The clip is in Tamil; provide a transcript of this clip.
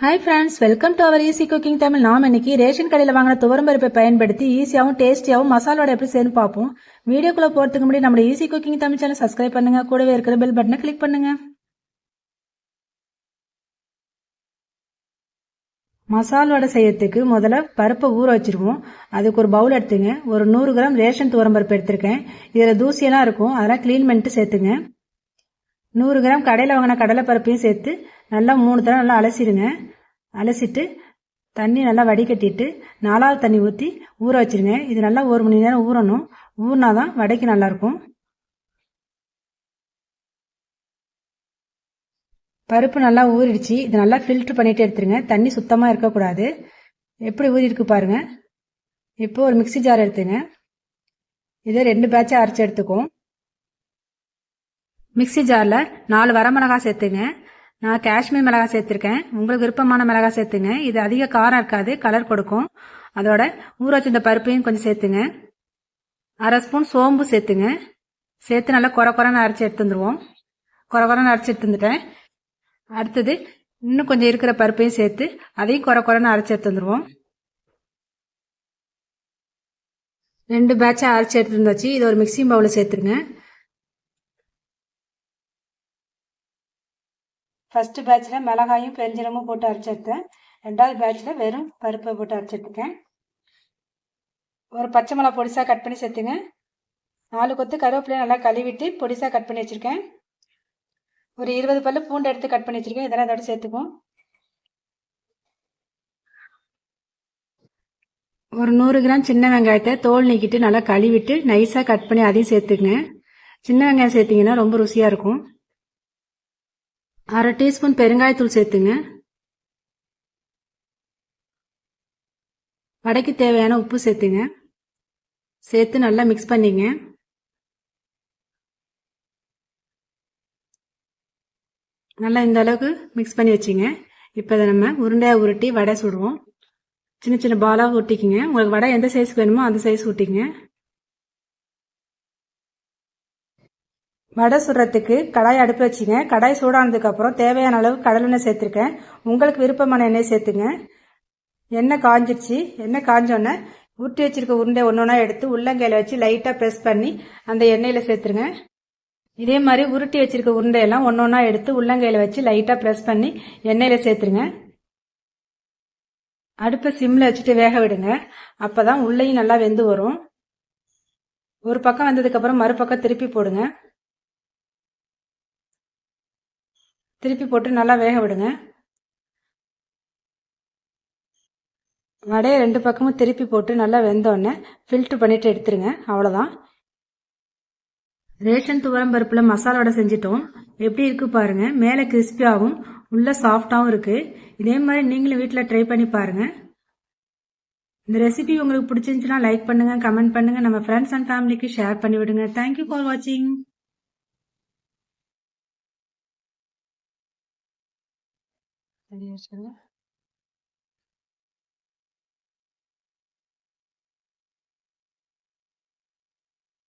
Hi friends welcome to our easy cooking Tamil நாம் இன்னைக்கு ரேஷன் கடையில் வாங்கின துவரம்பருப்பை பயன்படுத்தி ஈஸியாகவும் டேஸ்டியாகவும் மசாலோட எப்படி சேர்ந்து பார்ப்போம். வீடியோக்குள்ளே போகிறதுக்கு முன்னாடி நம்ம easy cooking Tamil channel subscribe பண்ணுங்க. கூடவே இருக்கிற பெல் பட்டனை கிளிக் பண்ணுங்க. மசாலோட செய்யறதுக்கு முதல்ல பருப்பை ஊற வச்சிருவோம். அதுக்கு ஒரு பவுல் எடுத்துங்க. ஒரு நூறு கிராம் ரேஷன் துவரம்பருப்பு எடுத்திருக்கேன். இதில் தூசியெல்லாம் இருக்கும். அதெல்லாம் க்ளீன் பண்ணிட்டு சேர்த்துங்க. நூறு கிராம் கடையில் வாங்கின கடலை பருப்பையும் சேர்த்து நல்லா மூணு தடவை நல்லா அலசிடுங்க. அலசிட்டு தண்ணி நல்லா வடிகட்டிட்டு நாலாவது தண்ணி ஊற்றி ஊற வச்சிருங்க. இது நல்லா ஒரு மணி நேரம் ஊறணும். ஊறினா தான் வடைக்கு நல்லாயிருக்கும். பருப்பு நல்லா ஊறிடுச்சு. இது நல்லா ஃபில்ட்ரு பண்ணிட்டு எடுத்துருங்க. தண்ணி சுத்தமாக இருக்கக்கூடாது. எப்படி ஊறி இருக்கு பாருங்க. இப்போ ஒரு மிக்சி ஜார் எடுத்துங்க. இதை ரெண்டு பேட்சாக அரைச்சி எடுத்துக்கும் மிக்சி ஜாரில் நாலு வரமிளகாய் சேர்த்துங்க. நான் காஷ்மீர் மிளகாய் சேர்த்துருக்கேன். உங்களுக்கு விருப்பமான மிளகாய் சேர்த்துங்க. இது அதிக காரம் இருக்காது கலர் கொடுக்கும். அதோட ஊற வச்சிருந்த பருப்பையும் கொஞ்சம் சேர்த்துங்க. அரை ஸ்பூன் சோம்பு சேர்த்துங்க. சேர்த்து நல்லா குறை குறைன்னு அரைச்சி எடுத்து வந்துடுவோம் குறை குறைன்னு அரைச்சி எடுத்து வந்துட்டேன். அடுத்தது இன்னும் கொஞ்சம் இருக்கிற பருப்பையும் சேர்த்து அதையும் குறை குறைன்னு அரைச்சி எடுத்து வந்துடுவோம் ரெண்டு பேட்சாக அரைச்சி எடுத்துருந்தாச்சு இது இதை ஒரு மிக்சிங் பவுலில் சேர்த்துருங்க. ஃபஸ்ட்டு பேட்சில் மிளகாயும் பெருஞ்சீரமும் போட்டு அரைச்சிருக்கேன் ரெண்டாவது பேட்சில் வெறும் பருப்பை போட்டு அரைச்சிட்டுருக்கேன் ஒரு பச்சை மிளகா பொடிசாக கட் பண்ணி சேர்த்துங்க. நாலு கொத்து கருவேப்பிலையை நல்லா கழுவிட்டு பொடிசாக கட் பண்ணி வச்சுருக்கேன். ஒரு இருபது பல்லு பூண்டு எடுத்து கட் பண்ணி வச்சுருக்கேன். இதெல்லாம் இதோட சேர்த்துக்குவோம். ஒரு நூறு கிராம் சின்ன வெங்காயத்தை தோல் நீக்கிட்டு நல்லா கழுவிட்டு நைஸாக கட் பண்ணி அதையும் சேர்த்துக்குங்க. சின்ன வெங்காயம் சேர்த்திங்கன்னா ரொம்ப ருசியாக இருக்கும். அரை டீஸ்பூன் பெருங்காயத்தூள் சேர்த்துங்க. வடைக்கு தேவையான உப்பு சேர்த்துங்க. சேர்த்து நல்லா மிக்ஸ் பண்ணிங்க. நல்லா இந்த அளவுக்கு மிக்ஸ் பண்ணி வச்சுங்க. இப்போ நம்ம உருண்டையாக உருட்டி வடை சுடுவோம். சின்ன சின்ன பாலாக ஊட்டிக்கிங்க. உங்களுக்கு வடை எந்த சைஸ்க்கு வேணுமோ அந்த சைஸ் ஊட்டிங்க வடை சுடுறதுக்கு கடாய் அடுப்பு வச்சுங்க. கடாய் சூடானதுக்கப்புறம் தேவையான அளவு கடலெண்ணெய் சேர்த்துருக்கேன். உங்களுக்கு விருப்பமான எண்ணெய் சேர்த்துங்க. எண்ணெய் காஞ்சிருச்சு. எண்ணெய் காஞ்சோன்னே உருட்டி வச்சிருக்க உருண்டை ஒன்று ஒன்றா எடுத்து உள்ளங்கையில் வச்சு லைட்டாக ப்ரெஸ் பண்ணி அந்த எண்ணெயில் சேர்த்துருங்க. இதே மாதிரி உருட்டி வச்சிருக்க உருண்டையெல்லாம் ஒன்று ஒன்றா எடுத்து உள்ளங்கையில் வச்சு லைட்டாக ப்ரெஸ் பண்ணி எண்ணெயில் சேர்த்துருங்க. அடுப்பை சிம்மில் வச்சுட்டு வேக விடுங்க. அப்போ தான் உள்ளேயும் நல்லா வெந்து வரும். ஒரு பக்கம் வந்ததுக்கப்புறம் மறுபக்கம் திருப்பி போடுங்க. திருப்பி போட்டு நல்லா வேக விடுங்க. வடையை ரெண்டு பக்கமும் திருப்பி போட்டு நல்லா வெந்தோடனே ஃபில்ட்ரு பண்ணிவிட்டு எடுத்துருங்க. அவ்வளோதான் ரேஷன் துவரம் பருப்பில் மசாலா வடை செஞ்சிட்டோம். எப்படி இருக்குது பாருங்கள் மேலே கிறிஸ்பியாகவும் உள்ளே சாஃப்டாகவும் இருக்குது இதே மாதிரி நீங்களும் வீட்டில் ட்ரை பண்ணி பாருங்கள் இந்த ரெசிபி உங்களுக்கு பிடிச்சிருந்துச்சுன்னா லைக் பண்ணுங்கள் கமெண்ட் பண்ணுங்கள் நம்ம ஃப்ரெண்ட்ஸ் அண்ட் ஃபேமிலிக்கு ஷேர் பண்ணி விடுங்க தேங்க்யூ ஃபார் வாட்சிங் Hadi geçelim.